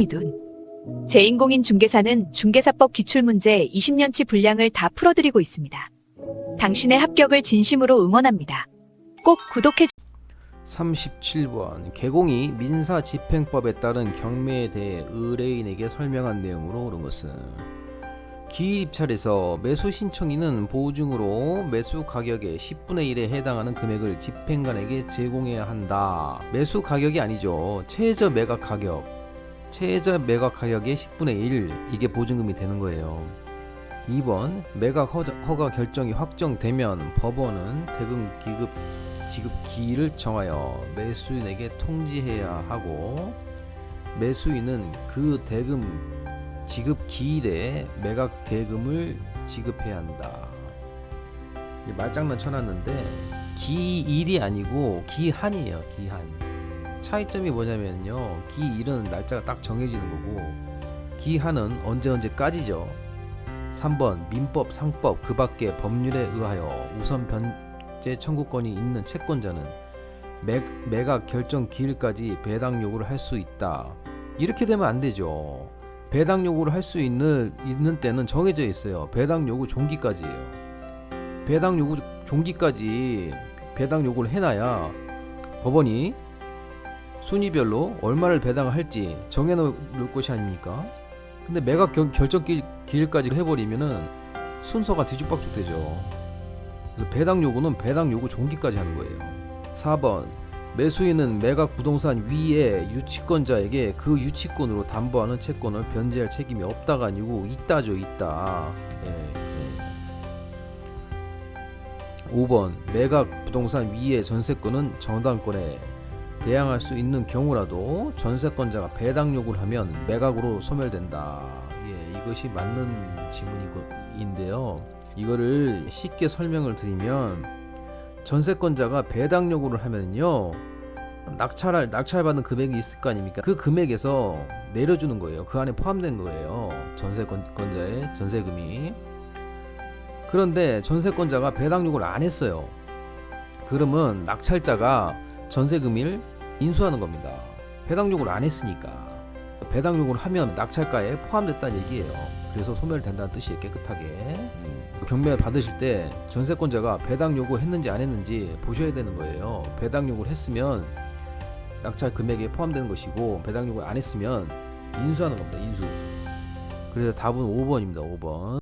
이둔. 제 인공인 중개사는 중개사법 기출문제 20년치 분량을 다 풀어드리고 있습니다. 당신의 합격을 진심으로 응원합니다. 꼭 구독해 37번 개공이 민사 집행법에 따른 경매에 대해 의뢰인에게 설명한 내용으로 옳은 것은 기일 입찰에서 매수 신청인은 보증으로 매수 가격의 10분의 1에 해당하는 금액을 집행관에게 제공해야 한다. 매수 가격이 아니죠. 최저 매각 가격. 최저 매각 가격의 10분의 1 이게 보증금이 되는 거예요. 2번 매각 허가 결정이 확정되면 법원은 대금 기급 지급 기일을 정하여 매수인에게 통지해야 하고 매수인은 그 대금 지급 기일에 매각 대금을 지급해야 한다. 이 말장난 쳐놨는데 기일이 아니고 기한이에요. 기한. 차이점이 뭐냐면요. 기일은 날짜가 딱 정해지는 거고 기한은 언제 언제까지죠. 3번 민법, 상법 그 밖의 법률에 의하여 우선 변제 청구권이 있는 채권자는 매, 매각 결정 기일까지 배당 요구를 할 수 있다. 이렇게 되면 안 되죠. 배당 요구를 할 수 있는 있는 때는 정해져 있어요. 배당 요구 종기까지예요. 배당 요구 종기까지 배당 요구를 해놔야 법원이 순위별로 얼마를 배당을 할지 정해놓을 것이 아닙니까? 근데 매각 결, 결정 기, 기일까지 해버리면은 순서가 뒤죽박죽 되죠. 그래서 배당 요구는 배당 요구 종기까지 하는 거예요. 4번 매수인은 매각 부동산 위에 유치권자에게 그 유치권으로 담보하는 채권을 변제할 책임이 없다가 아니고 있다죠, 있다. 예, 예. 5번 매각 부동산 위에 전세권은 정당권에 대항할 수 있는 경우라도 전세권자가 배당 요구를 하면 매각으로 소멸된다. 예, 이것이 맞는 지문인데요. 이거를 쉽게 설명을 드리면 전세권자가 배당 요구를 하면요. 낙찰할 낙찰받은 금액이 있을 거 아닙니까? 그 금액에서 내려주는 거예요. 그 안에 포함된 거예요. 전세권자의 전세금이. 그런데 전세권자가 배당 요구를 안 했어요. 그러면 낙찰자가 전세금을 인수하는 겁니다. 배당 요구를 안 했으니까. 배당 요구를 하면 낙찰가에 포함됐다는 얘기예요. 그래서 소멸된다는 뜻이에요. 깨끗하게. 음. 경매 받으실 때 전세권자가 배당 요구 했는지 안 했는지 보셔야 되는 거예요. 배당 요구를 했으면 낙찰 금액에 포함되는 것이고 배당 요구를 안 했으면 인수하는 겁니다. 인수. 그래서 답은 5번입니다. 5번.